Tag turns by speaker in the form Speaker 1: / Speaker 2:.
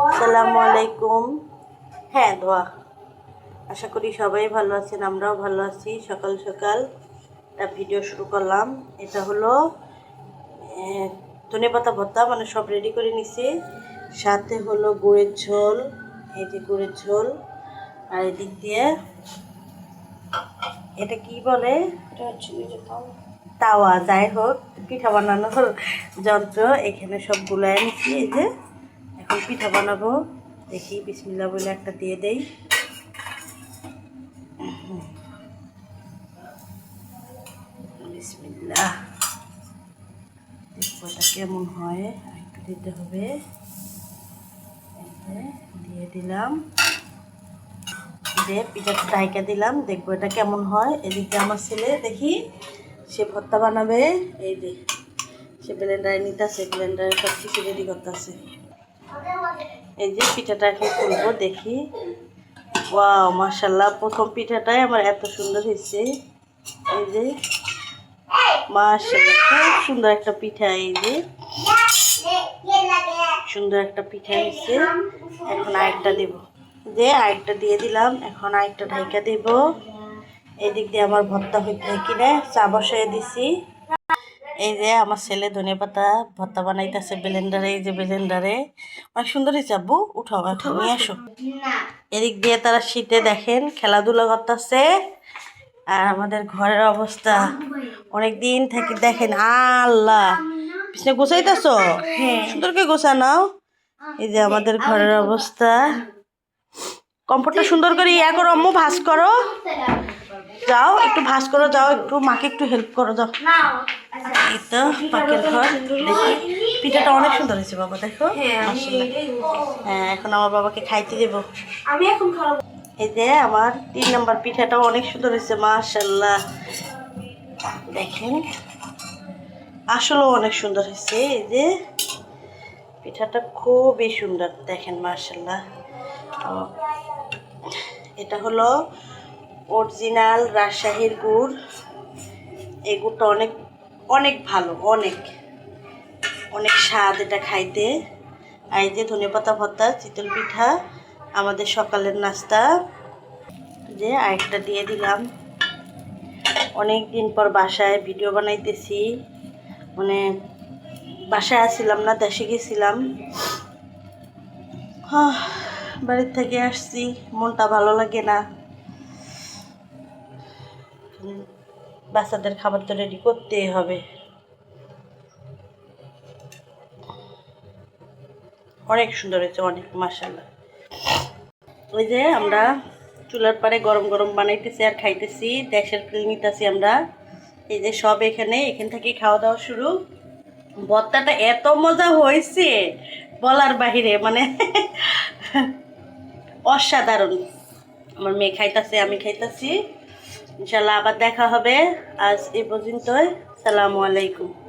Speaker 1: আসসালামু আলাইকুম। হ্যাঁ ধোয়া আশা করি সবাই ভালো আছেন আমরাও ভালো আছি। সকাল সকাল একটা ভিডিও শুরু করলাম। এটা হলো ধনে পাতা ভর্তা মানে সব রেডি করে নিছি। সাথে হলো গুড়ের ঝোল এই যে গুড়ের ঝোল। আর এদিক দিয়ে এটা কি বলে?
Speaker 2: এটা হচ্ছে
Speaker 1: তাওয়া। যাই হোক পিঠা বানানোর যন্ত্র। এখানে সব গুলাই নিচ্ছি এই যে। এখন পিঠা বানাবো। দেখি বিসমিল্লা বলে একটা দিয়ে দেই। বিসমিল্লা দেখব এটা কেমন হয়। একটু দিতে হবে। দিয়ে দিলাম। দিয়ে পিঠাটা ঢাইকা দিলাম, দেখব এটা কেমন হয়। এদিকে আমার ছেলে, দেখি, সে ভর্তা বানাবে। এই যে, সে ব্লেন্ডারে নিতেছে ব্লেন্ডারে সব কিছু রেডি করতেছে এই যে পিঠাটা পিঠাটাকে করব দেখি। ওয়াও মার্শাল্লাহ প্রথম পিঠাটাই আমার এত সুন্দর হয়েছে। এই যে মার্শাল্লাহ খুব সুন্দর একটা পিঠা এই যে। সুন্দর একটা পিঠা হয়েছে। এখন আরেকটা দেব। যে আরেকটা দিয়ে দিলাম, এখন আরেকটা ঢাইকা দেব। এদিক দিয়ে আমার ভর্তা হইতে কিনে, চা বসাই দিছি। এই যে আমার ছেলে ধনে পাতা ভর্তা বানাইতেছে ব্লেন্ডারে এই যে ব্লেন্ডারে অনেক সুন্দর আব্বু উঠাও এখন নিয়ে আসো। এদিক দিয়ে তারা শীতে দেখেন খেলাধুলা করতেছে। আর আমাদের ঘরের অবস্থা অনেক দিন থাকি দেখেন আল্লাহ। পিছনে গোছাইতেছ? সুন্দর করে গোছা নাও এই যে আমাদের ঘরের অবস্থা। কম্ফর্টটা সুন্দর করে ইয়া করো আম্মু ভাস করো। যাও একটু ভাস করো যাও একটু মাকে একটু হেল্প করো যাও। এই তো পাকের ঘর। দেখি পিঠাটা অনেক সুন্দর হয়েছে বাবা দেখো। মাশাআল্লাহ। হ্যাঁ এখন আমার বাবাকে খাইতে দেবো।
Speaker 2: আমি এখন খাব।
Speaker 1: এই যে আমার তিন নম্বর পিঠাটাও অনেক সুন্দর হয়েছে মাশাল্লাহ দেখেন আসলেও অনেক সুন্দর হয়েছে। এই যে পিঠাটা খুবই সুন্দর দেখেন মাশাল্লাহ ও, এটা হলো অরিজিনাল রাজশাহীর গুড়। এই গুড়টা অনেক অনেক ভালো, অনেক। অনেক স্বাদ এটা খাইতে। এই যে ধনেপাতা ভর্তা, চিতল পিঠা, আমাদের সকালের নাস্তা। যে আরেকটা দিয়ে দিলাম। অনেক দিন পর বাসায় ভিডিও বানাইতেছি। মানে বাসায় আসছিলাম না, দেশে গেছিলাম। বাড়ির থেকে আসছি, মনটা ভালো লাগে না। বাচ্চাদের খাবার তো রেডি করতেই হবে। অনেক সুন্দর হয়েছে, অনেক মাসাল্লাহ ওই যে আমরা চুলার পারে গরম গরম বানাইতেছি আর খাইতেছি, দেশের ফিল নিতেছি আমরা। এই যে সব এখানে, এখান থেকে খাওয়া দাওয়া শুরু। ভর্তাটা এত মজা হয়েছে, বলার বাহিরে মানে অসাধারণ। আমার মেয়ে খাইতাছে, আমি খাইতাছি। ইনশাল্লাহ আবার দেখা হবে। আজ এ পর্যন্তই। সালামু আলাইকুম।